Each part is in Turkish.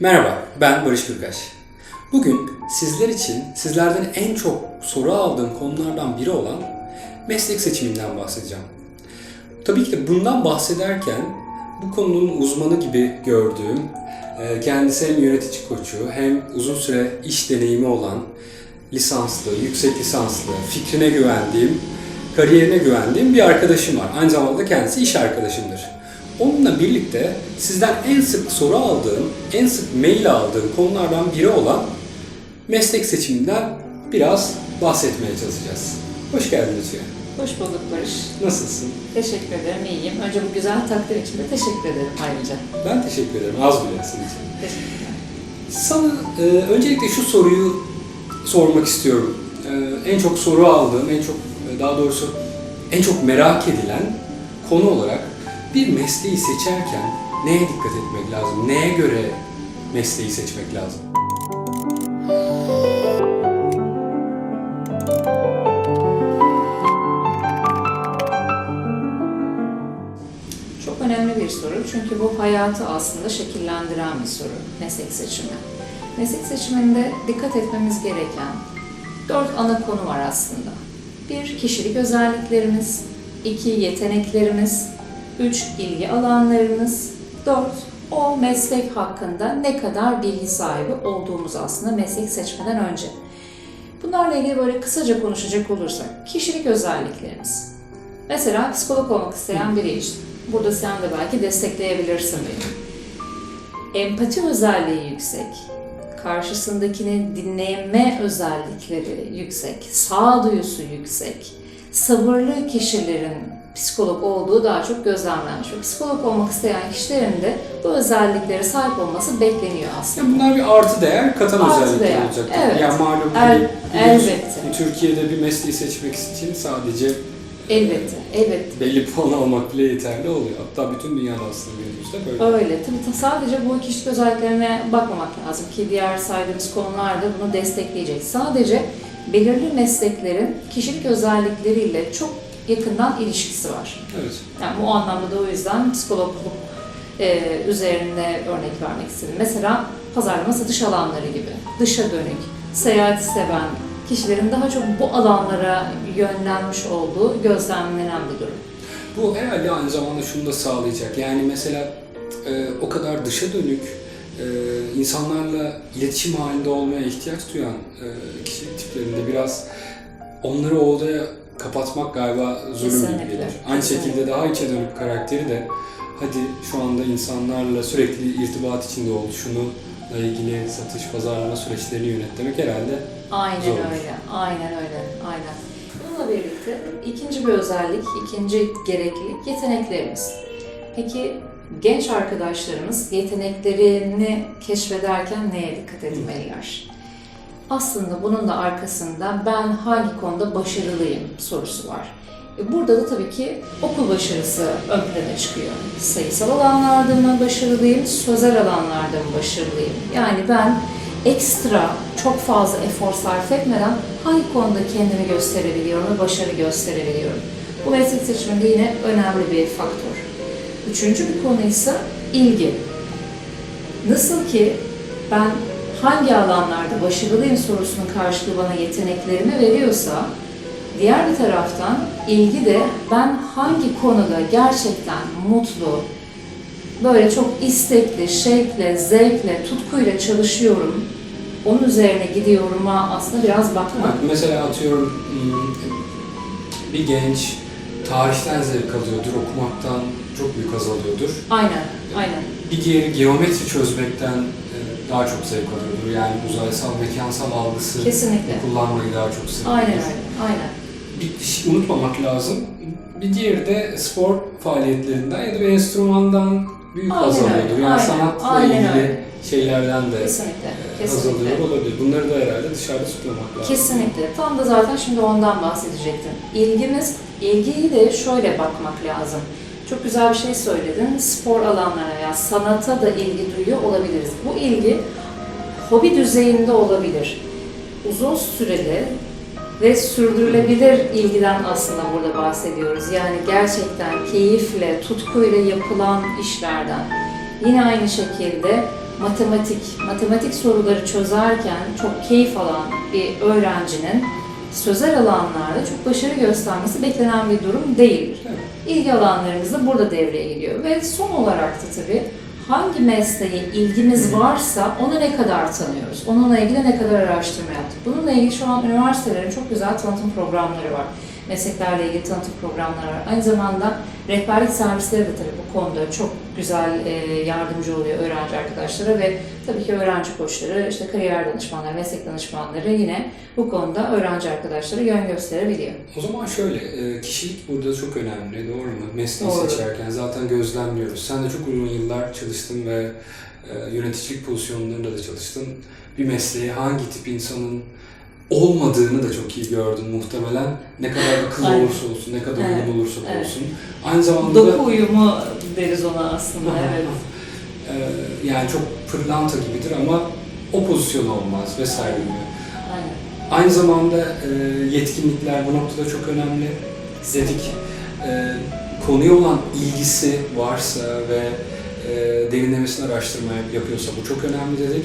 Merhaba, ben Barış Gürkaş. Bugün sizler için sizlerden en çok soru aldığım konulardan biri olan meslek seçiminden bahsedeceğim. Tabii ki de bundan bahsederken bu konunun uzmanı gibi gördüğüm, e, kendisi hem yönetici koçu hem uzun süre iş deneyimi olan lisanslı, yüksek lisanslı, fikrine güvendiğim, kariyerine güvendiğim bir arkadaşım var. Aynı zamanda da kendisi iş arkadaşımdır. Onunla birlikte sizden en sık soru aldığım, en sık mail aldığım konulardan biri olan meslek seçiminden biraz bahsetmeye çalışacağız. Hoş geldin Lütfiye. Hoş bulduk Barış. Nasılsın? Teşekkür ederim, iyiyim. Önce bu güzel takdir için de teşekkür ederim ayrıca. Ben teşekkür ederim. Az bile senin için. Teşekkürler. Sana e, öncelikle şu soruyu sormak istiyorum. E, en çok soru aldığım, en çok e, daha doğrusu en çok merak edilen konu olarak bir mesleği seçerken neye dikkat etmek lazım? Neye göre mesleği seçmek lazım? Çok önemli bir soru çünkü bu hayatı aslında şekillendiren bir soru, meslek seçimi. Meslek seçiminde dikkat etmemiz gereken dört ana konu var aslında. Bir, kişilik özelliklerimiz. iki yeteneklerimiz. Üç, ilgi alanlarımız. Dört, o meslek hakkında ne kadar bilgi sahibi olduğumuz aslında meslek seçmeden önce. Bunlarla ilgili böyle kısaca konuşacak olursak, kişilik özelliklerimiz. Mesela psikolog olmak isteyen biri için. Burada sen de belki destekleyebilirsin beni. Empati özelliği yüksek. Karşısındakini dinleme özellikleri yüksek. Sağduyusu yüksek. Sabırlı kişilerin psikolog olduğu daha çok gözlemlenmiş. Ve Psikolog olmak isteyen kişilerin de bu özelliklere sahip olması bekleniyor aslında. Ya bunlar bir artı değer katan Artı özellikler değer, olacak. evet. Yani malum El- hani biliyorsun, elbette. Türkiye'de bir mesleği seçmek için sadece Elbette, elbette. belli puan almak bile yeterli oluyor. Hatta bütün dünyada aslında günümüzde böyle. Öyle. Tabii ta- sadece bu kişilik özelliklerine bakmamak lazım ki diğer saydığımız konular da bunu destekleyecek. Sadece belirli mesleklerin kişilik özellikleriyle çok yakından ilişkisi var. Evet. Yani bu anlamda da o yüzden psikologluk e, üzerinde örnek vermek istedim. Mesela pazarlama satış alanları gibi dışa dönük, seyahat seven kişilerin daha çok bu alanlara yönlenmiş olduğu gözlemlenen bir durum. Bu herhalde aynı zamanda şunu da sağlayacak. Yani mesela e, o kadar dışa dönük e, insanlarla iletişim halinde olmaya ihtiyaç duyan e, kişilik tiplerinde biraz onları o odaya kapatmak galiba zulüm gibi gelir. Aynı şekilde daha içe dönük karakteri de hadi şu anda insanlarla sürekli irtibat içinde ol, şununla ilgili satış, pazarlama süreçlerini yönet demek herhalde Aynen Zor. öyle, aynen öyle, aynen. Bununla birlikte ikinci bir özellik, ikinci gereklilik yeteneklerimiz. Peki genç arkadaşlarımız yeteneklerini keşfederken neye dikkat etmeliler? Aslında bunun da arkasında ben hangi konuda başarılıyım sorusu var. E, Burada da tabii ki okul başarısı ön plana çıkıyor. Sayısal alanlarda mı başarılıyım, sözel alanlarda mı başarılıyım? Yani ben ekstra çok fazla efor sarf etmeden hangi konuda kendimi gösterebiliyorum ve başarı gösterebiliyorum? Bu meslek seçiminde yine önemli bir faktör. Üçüncü bir konu ise ilgi. Nasıl ki ben hangi alanlarda başarılıyım sorusunun karşılığı bana yeteneklerimi veriyorsa, diğer bir taraftan ilgi de ben hangi konuda gerçekten mutlu, böyle çok istekli, şevkle, zevkle, tutkuyla çalışıyorum, onun üzerine gidiyorum'a aslında biraz bakmak. Mesela atıyorum hmm, bir genç tarihten zevk alıyordur, okumaktan çok büyük haz alıyordur. Aynen, aynen. Bir diğeri geometri çözmekten daha çok zevk alıyordur. Yani uzaysal, mekansal algısı Kesinlikle. kullanmayı daha çok seviyordur. Aynen öyle, aynen. Bir şey unutmamak lazım. Bir diğeri de spor faaliyetlerinden ya da bir enstrümandan büyük haz Aynen öyle, alıyordur. Yani aynen, sanatla aynen ilgili öyle. şeylerden de Kesinlikle, e, haz kesinlikle. alıyor olabilir. Bunları da herhalde dışarıda tutmamak lazım. Kesinlikle. Tam da zaten şimdi ondan bahsedecektim. İlgimiz, ilgiyi de şöyle bakmak lazım. Çok güzel bir şey söyledin. Spor alanlarına veya sanata da ilgi duyuyor olabiliriz. Bu ilgi hobi düzeyinde olabilir. Uzun süreli ve sürdürülebilir ilgiden aslında burada bahsediyoruz. Yani gerçekten keyifle, tutkuyla yapılan işlerden. Yine aynı şekilde matematik, matematik soruları çözerken çok keyif alan bir öğrencinin sözel alanlarda çok başarı göstermesi beklenen bir durum değildir. Evet. İlgi alanlarımız da burada devreye giriyor. Ve son olarak da tabii hangi mesleğe ilgimiz varsa onu ne kadar tanıyoruz? Onunla ilgili ne kadar araştırma yaptık? Bununla ilgili şu an üniversitelerin çok güzel tanıtım programları var. Mesleklerle ilgili tanıtım programları var. Aynı zamanda rehberlik servisleri de tabii bu konuda çok güzel e, yardımcı oluyor öğrenci arkadaşlara ve tabii ki öğrenci koçları, işte kariyer danışmanları, meslek danışmanları yine bu konuda öğrenci arkadaşlara yön gösterebiliyor. O zaman şöyle, e, kişilik burada çok önemli, doğru mu? Mesleği Doğru. seçerken zaten gözlemliyoruz. Sen de çok uzun yıllar çalıştın ve e, yöneticilik pozisyonlarında da çalıştın. Bir mesleğe hangi tip insanın olmadığını da çok iyi gördün muhtemelen. Ne kadar akıllı Aynen. olursa olsun, ne kadar Evet, uygun olursa evet. olsun. Aynı zamanda da Doku uyumu deriz ona aslında, evet. e, yani çok pırlanta gibidir ama o pozisyon olmaz vesaire gibi. Aynen. Aynı zamanda e, yetkinlikler bu noktada çok önemli. Dedik e, konuya olan ilgisi varsa ve e, derinlemesine araştırma yapıyorsa bu çok önemli dedik.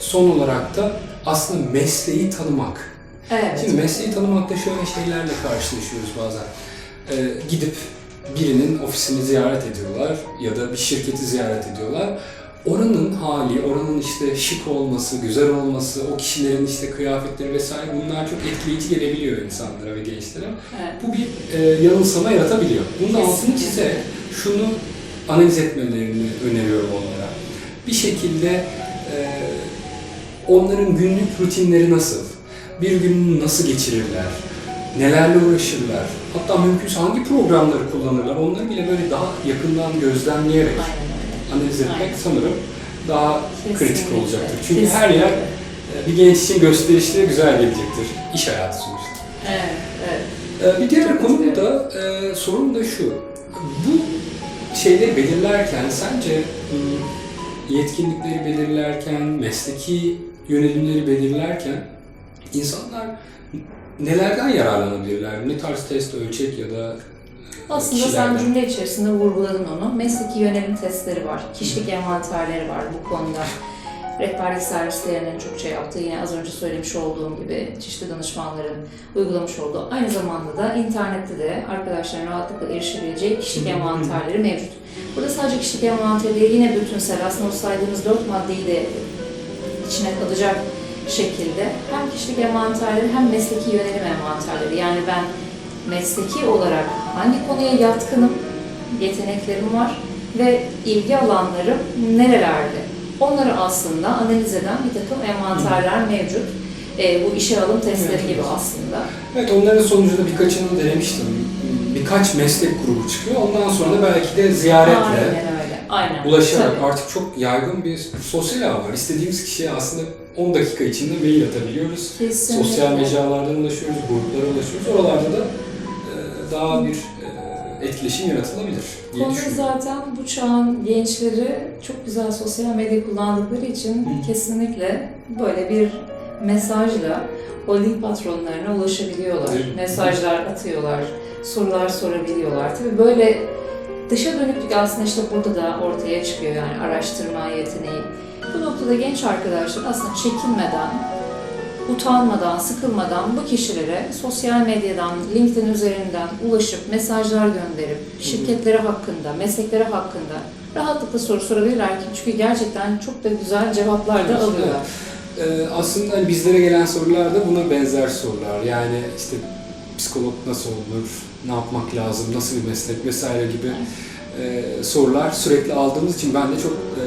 Son olarak da aslında mesleği tanımak. Evet. Şimdi mesleği tanımakta şöyle şeylerle karşılaşıyoruz bazen. E, gidip birinin ofisini ziyaret ediyorlar ya da bir şirketi ziyaret ediyorlar. Oranın hali, oranın işte şık olması, güzel olması, o kişilerin işte kıyafetleri vesaire bunlar çok etkileyici gelebiliyor insanlara ve gençlere. evet. Bu bir e, yanılsama yaratabiliyor. Bunun altını çizerek şunu analiz etmelerini öneriyorum onlara. Bir şekilde onların günlük rutinleri nasıl? Bir gününü nasıl geçirirler? Nelerle uğraşırlar? Hatta mümkünse hangi programları kullanırlar? Onları bile böyle daha yakından gözlemleyerek analiz etmek Aynen. sanırım daha kritik Kesinlikle. olacaktır. Çünkü her yer e, bir genç için gösterişli güzel gelecektir. İş hayatı sonuçta. Evet, evet. Ee, Bir diğer Çok konu da e, sorun da şu. Bu şeyleri belirlerken sence hmm, yetkinlikleri belirlerken, mesleki yönelimleri belirlerken insanlar nelerden yararlanabilirler? Ne tarz test, ölçek ya da e, Aslında sen kişilerden? cümle içerisinde vurguladın onu. Mesleki yönelim testleri var, kişilik envanterleri var bu konuda. Rehberlik servislerinin çokça yaptığı, yine az önce söylemiş olduğum gibi çeşitli danışmanların uygulamış olduğu, aynı zamanda da internette de arkadaşların rahatlıkla erişebileceği kişilik envanterleri mevcut. Burada sadece kişilik envanteri yine bütünsel aslında o saydığımız dört maddeyi de içine alacak şekilde hem kişilik envanterleri hem mesleki yönelim envanterleri. Yani ben mesleki olarak hangi konuya yatkınım, yeteneklerim var ve ilgi alanlarım nerelerde? Onları aslında analiz eden bir takım envanterler mevcut. E, bu işe alım testleri Evet, gibi aslında. Evet onların sonucunda birkaçını denemiştim. Birkaç meslek grubu çıkıyor. Ondan sonra da belki de ziyaretle Aynen. Aynen. ulaşarak Tabii. artık çok yaygın bir sosyal ağ var. İstediğimiz kişiye aslında 10 dakika içinde mail atabiliyoruz. Kesinlikle. Sosyal mecralardan ulaşıyoruz, gruplara ulaşıyoruz. Oralarda da e, daha bir e, etkileşim yaratılabilir diye Konu düşünüyorum. zaten bu çağın gençleri çok güzel sosyal medya kullandıkları için Hı. kesinlikle böyle bir mesajla holding patronlarına ulaşabiliyorlar. Mi? Mesajlar atıyorlar, sorular sorabiliyorlar. Tabii böyle dışa dönüklük aslında işte burada da ortaya çıkıyor yani araştırma yeteneği. Bu noktada genç arkadaşlar aslında çekinmeden, utanmadan, sıkılmadan bu kişilere sosyal medyadan, LinkedIn üzerinden ulaşıp mesajlar gönderip şirketleri hakkında, meslekleri hakkında rahatlıkla soru sorabilirler ki çünkü gerçekten çok da güzel cevaplar da Evet, alıyorlar. Ee, aslında bizlere gelen sorular da buna benzer sorular. Yani işte psikolog nasıl olur, ne yapmak lazım, nasıl bir meslek vesaire gibi e, sorular sürekli aldığımız için ben de çok e,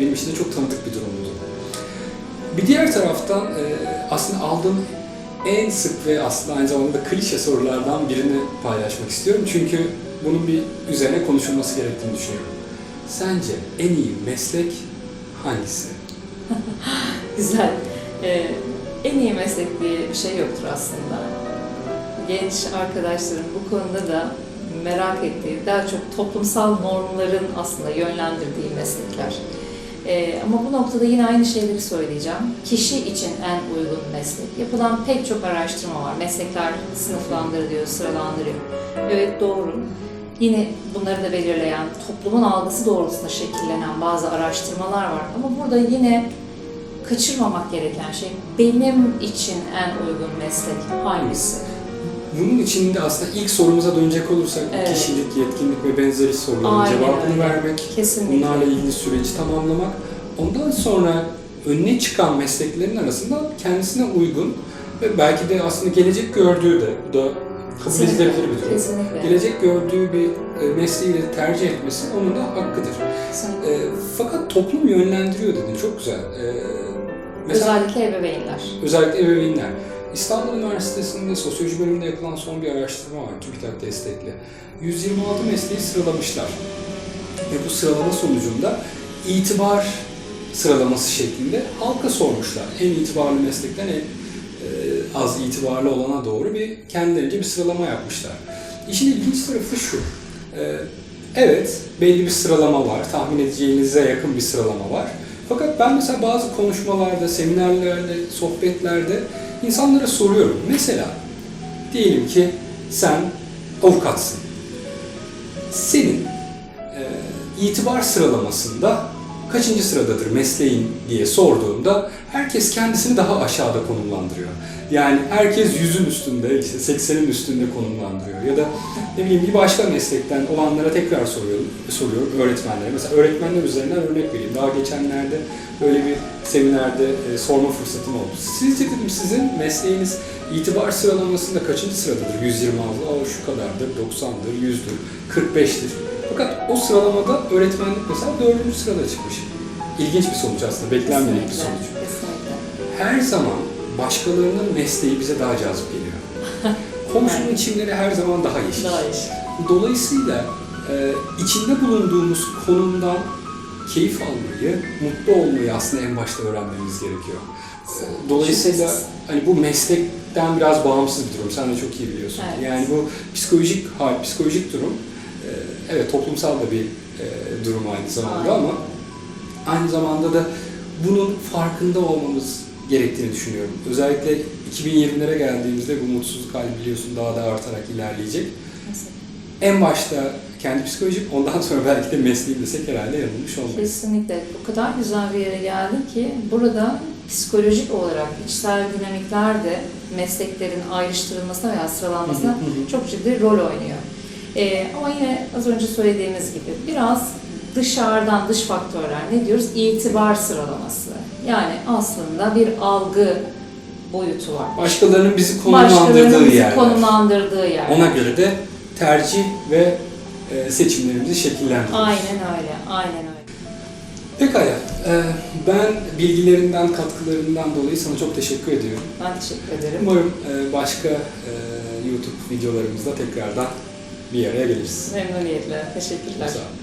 benim için de çok tanıdık bir durumdu. Bir diğer taraftan e, aslında aldığım en sık ve aslında aynı zamanda klişe sorulardan birini paylaşmak istiyorum. Çünkü bunun bir üzerine konuşulması gerektiğini düşünüyorum. Sence en iyi meslek hangisi? Güzel. Ee, en iyi meslek diye bir şey yoktur aslında. Genç arkadaşlarım bu konuda da merak ettiği, daha çok toplumsal normların aslında yönlendirdiği meslekler. Ee, ama bu noktada yine aynı şeyleri söyleyeceğim. Kişi için en uygun meslek. Yapılan pek çok araştırma var. Meslekler sınıflandırılıyor, sıralandırıyor. Evet doğru. Yine bunları da belirleyen, toplumun algısı doğrultusunda şekillenen bazı araştırmalar var. Ama burada yine kaçırmamak gereken şey benim için en uygun meslek hangisi? Bunun içinde aslında ilk sorumuza dönecek olursak Evet. kişilik, yetkinlik ve benzeri soruların Aynen cevabını öyle. vermek, Kesinlikle. bunlarla ilgili süreci tamamlamak, ondan sonra önüne çıkan mesleklerin arasında kendisine uygun ve belki de aslında gelecek gördüğü de, bu da kabul edilebilir bir durum. Kesinlikle. Gelecek gördüğü bir e, mesleği de tercih etmesi onun da hakkıdır. Kesinlikle. E, fakat toplum yönlendiriyor dedin, çok güzel. E, mesela Özellikle ebeveynler. özellikle ebeveynler. İstanbul Üniversitesi'nde sosyoloji bölümünde yapılan son bir araştırma var TÜBİTAK destekli. 126 mesleği sıralamışlar. Ve bu sıralama sonucunda itibar sıralaması şeklinde halka sormuşlar. En itibarlı meslekten en e, az itibarlı olana doğru bir kendilerince bir sıralama yapmışlar. İşin ilginç tarafı şu. e, evet, belli bir sıralama var. Tahmin edeceğinize yakın bir sıralama var. Fakat ben mesela bazı konuşmalarda, seminerlerde, sohbetlerde insanlara soruyorum. Mesela diyelim ki sen avukatsın. Senin e, itibar sıralamasında kaçıncı sıradadır mesleğin diye sorduğumda herkes kendisini daha aşağıda konumlandırıyor. Yani herkes yüzün üstünde, işte 80'in üstünde konumlandırıyor. Ya da ne bileyim bir başka meslekten olanlara tekrar soruyorum, soruyorum öğretmenlere. Mesela öğretmenler üzerinden örnek vereyim. Daha geçenlerde böyle bir seminerde e, sorma fırsatım oldu. Sizce dedim sizin mesleğiniz itibar sıralamasında kaçıncı sıradadır? 126, o şu kadardır, 90'dır, 100'dür, 45'tir. Fakat o sıralamada öğretmenlik mesela dördüncü sırada çıkmış. İlginç bir sonuç aslında, beklenmedik bir sonuç. Her zaman başkalarının mesleği bize daha cazip geliyor. Komşunun çimleri her zaman daha yeşil. Daha iyi. Dolayısıyla e, içinde bulunduğumuz konumdan keyif almayı, mutlu olmayı aslında en başta öğrenmemiz gerekiyor. E, Dolayısıyla hani bu meslekten biraz bağımsız bir durum. Sen de çok iyi biliyorsun. Evet. Yani bu psikolojik hal, psikolojik durum e, evet toplumsal da bir e, durum aynı zamanda Aynen. ama aynı zamanda da bunun farkında olmamız gerektiğini düşünüyorum. Özellikle 2020'lere geldiğimizde bu mutsuzluk hali biliyorsun daha da artarak ilerleyecek. Kesinlikle. En başta kendi psikolojik, ondan sonra belki de mesleğim desek herhalde yanılmış olmayız. Kesinlikle. O kadar güzel bir yere geldi ki burada psikolojik olarak içsel dinamikler de mesleklerin ayrıştırılmasına veya sıralanmasına çok ciddi rol oynuyor. Ee, ama yine az önce söylediğimiz gibi biraz dışarıdan dış faktörler ne diyoruz? İtibar sıralaması. Yani aslında bir algı boyutu var. Başkalarının bizi Başkalarının konumlandırdığı bizi yerler. konumlandırdığı yer. Ona göre de tercih ve e, seçimlerimizi şekillendiriyoruz. Aynen öyle, aynen öyle. Pekala. e, Ben bilgilerinden, katkılarından dolayı sana çok teşekkür ediyorum. Ben teşekkür ederim. Umarım e, başka YouTube videolarımızda tekrardan bir araya geliriz. Memnuniyetle. Teşekkürler. Sağ olun.